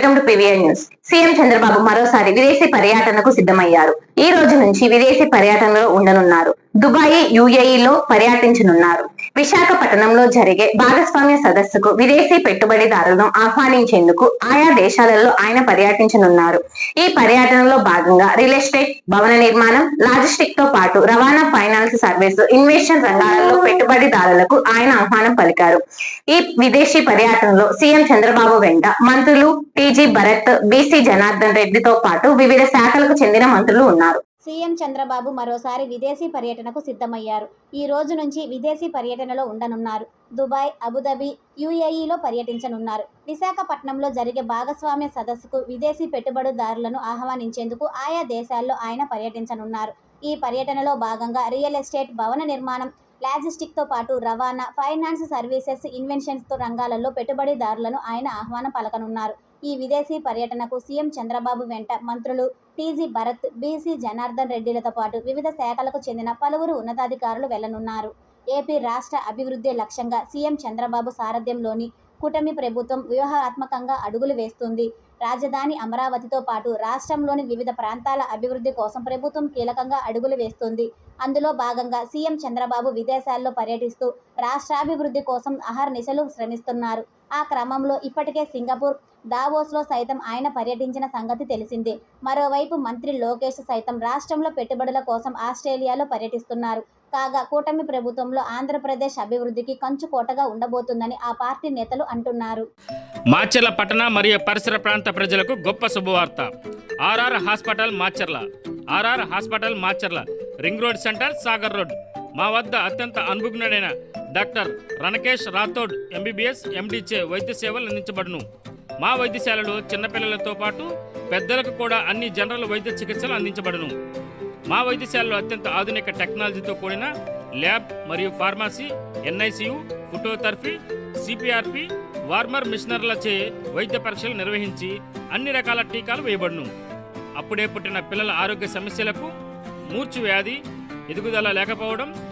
Welcome to PVR news. CM Chandrababu మరోసారి విదేశీ పర్యటనకు సిద్ధమయ్యారు. ఈ రోజు నుంచి విదేశీ పర్యటనలో ఉండనున్నారు. దుబాయ్ యుఏఈలో పర్యటించనున్నారు. విశాఖపట్నంలో జరిగే భాగస్వామ్య సదస్సుకు విదేశీ పెట్టుబడిదారులను ఆహ్వానించేందుకు ఆయా దేశాలలో ఆయన పర్యటించనున్నారు. ఈ పర్యటనలో భాగంగా రియల్ ఎస్టేట్ భవన నిర్మాణం లాజిస్టిక్తో పాటు రవాణా ఫైనాన్స్ సర్వీస్ ఇన్వెస్షన్ రంగాలలో పెట్టుబడిదారులకు ఆయన ఆహ్వానం పలికారు. ఈ విదేశీ పర్యటనలో సీఎం చంద్రబాబు వెంట మంత్రులు టీజీ భరత్ బీసీ జనార్దన్ రెడ్డితో పాటు వివిధ శాఖలకు చెందిన మంత్రులు ఉన్నారు. సీఎం చంద్రబాబు మరోసారి విదేశీ పర్యటనకు సిద్ధమయ్యారు. ఈ రోజు నుంచి విదేశీ పర్యటనలో ఉండనున్నారు. దుబాయ్ అబుదాబి యుఏఈలో పర్యటించనున్నారు. విశాఖపట్నంలో జరిగే భాగస్వామ్య సదస్సుకు విదేశీ పెట్టుబడిదారులను ఆహ్వానించేందుకు ఆయా దేశాల్లో ఆయన పర్యటించనున్నారు. ఈ పర్యటనలో భాగంగా రియల్ ఎస్టేట్ భవన నిర్మాణం లాజిస్టిక్తో పాటు రవాణా ఫైనాన్స్ సర్వీసెస్ ఇన్వెన్షన్స్తో రంగాలలో పెట్టుబడిదారులను ఆయన ఆహ్వానం పలకనున్నారు. ఈ విదేశీ పర్యటనకు సీఎం చంద్రబాబు వెంట మంత్రులు టీజీ భరత్ బీసీ జనార్దన్ రెడ్డిలతో పాటు వివిధ శాఖలకు చెందిన పలువురు ఉన్నతాధికారులు వెళ్ళనున్నారు. ఏపీ రాష్ట్ర అభివృద్ధి లక్ష్యంగా సీఎం చంద్రబాబు సారథ్యంలోని కూటమి ప్రభుత్వం వ్యూహాత్మకంగా అడుగులు వేస్తుంది. రాజధాని అమరావతితో పాటు రాష్ట్రంలోని వివిధ ప్రాంతాల అభివృద్ధి కోసం ప్రభుత్వం కీలకంగా అడుగులు వేస్తుంది. అందులో భాగంగా సీఎం చంద్రబాబు విదేశాల్లో పర్యటిస్తూ రాష్ట్రాభివృద్ధి కోసం అహర్నిశలు శ్రమిస్తున్నారు. ఆ క్రమంలో ఇప్పటికే సింగపూర్ దావోస్లో సైతం ఆయన పర్యటించిన సంగతి తెలిసిందే. మరోవైపు మంత్రి లోకేష్ సైతం రాష్ట్రంలో పెట్టుబడుల కోసం ఆస్ట్రేలియాలో పర్యటిస్తున్నారు. కాగా కూటమి ప్రభుత్వంలో ఆంధ్రప్రదేశ్ అభివృద్ధికి కంచుకోటగా ఉండబోతుందని ఆ పార్టీ నేతలు అంటున్నారు. మాచర్ల పట్టణ మరియు పరిసర ప్రాంత ప్రజలకు గొప్ప శుభవార్త. RR hospital Macherla. RR hospital Macherla. Ring road centre Sagar road. మా వద్ద అత్యంత అనుభవజ్ఞుడైన డాక్టర్ రణకేష్ రాథోడ్ ఎంబీబీఎస్ ఎండిచే వైద్య సేవలు అందించబడును. మా వైద్యశాలలో చిన్నపిల్లలతో పాటు పెద్దలకు కూడా అన్ని జనరల్ వైద్య చికిత్సలు అందించబడును. మా వైద్యశాలలో అత్యంత ఆధునిక టెక్నాలజీతో కూడిన ల్యాబ్ మరియు pharmacy NICU phototherapy CPRP warmer మిషనర్లచే వైద్య పరీక్షలు నిర్వహించి అన్ని రకాల టీకాలు వేయబడును. అప్పుడే పుట్టిన పిల్లల ఆరోగ్య సమస్యలకు మూర్చు వ్యాధి ఎదుగుదల లేకపోవడం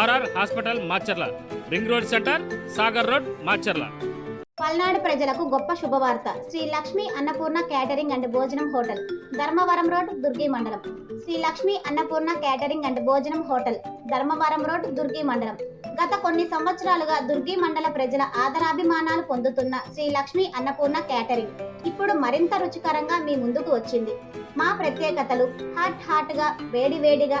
RR hospital Macherla. Ring road centre Sagar road Macherla. Palnadu ప్రజలకు గొప్ప శుభవార్త. శ్రీ లక్ష్మి అన్నపూర్ణ క్యాటరింగ్ అండ్ భోజనం హోటల్ ధర్మవరం రోడ్ దుర్గి మండలం. శ్రీ లక్ష్మి అన్నపూర్ణ క్యాటరింగ్ అండ్ భోజనం హోటల్ ధర్మవరం రోడ్ దుర్గి మండలం. గత కొన్ని సంవత్సరాలుగా దుర్గి మండల ప్రజల ఆదరాభిమానాలు పొందుతున్న శ్రీ లక్ష్మి అన్నపూర్ణ క్యాటరింగ్ ఇప్పుడు మరింత రుచికరంగా మీ ముందుకు వచ్చింది. మా ప్రత్యేకతలు హాట్ హాట్గా వేడి వేడిగా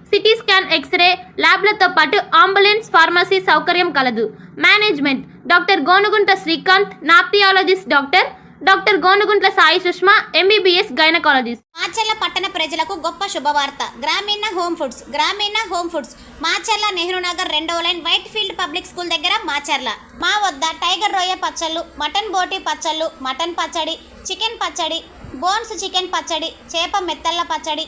city scan X ray ల్యాబ్లతో పాటు అంబులెన్స్ ఫార్మసీ సౌకర్యం కలదు. Management doctor Gonugunta Srikanth nephrologist doctor doctor Gonuguntla Sai Sushma MBBS gynaecologist. Macherla పట్టణ ప్రజలకు గొప్ప శుభవార్త. Grameena home foods Grameena home foods. Macherla Nehru Nagar రెండవ line white field public school దగ్గర మాచర్ల. మా వద్ద టైగర్ రొయ్య పచ్చళ్ళు మటన్ బోటి పచ్చళ్ళు మటన్ పచ్చడి చికెన్ పచ్చడి బోన్స్ చికెన్ పచ్చడి చేప మెత్తళ్ళ పచ్చడి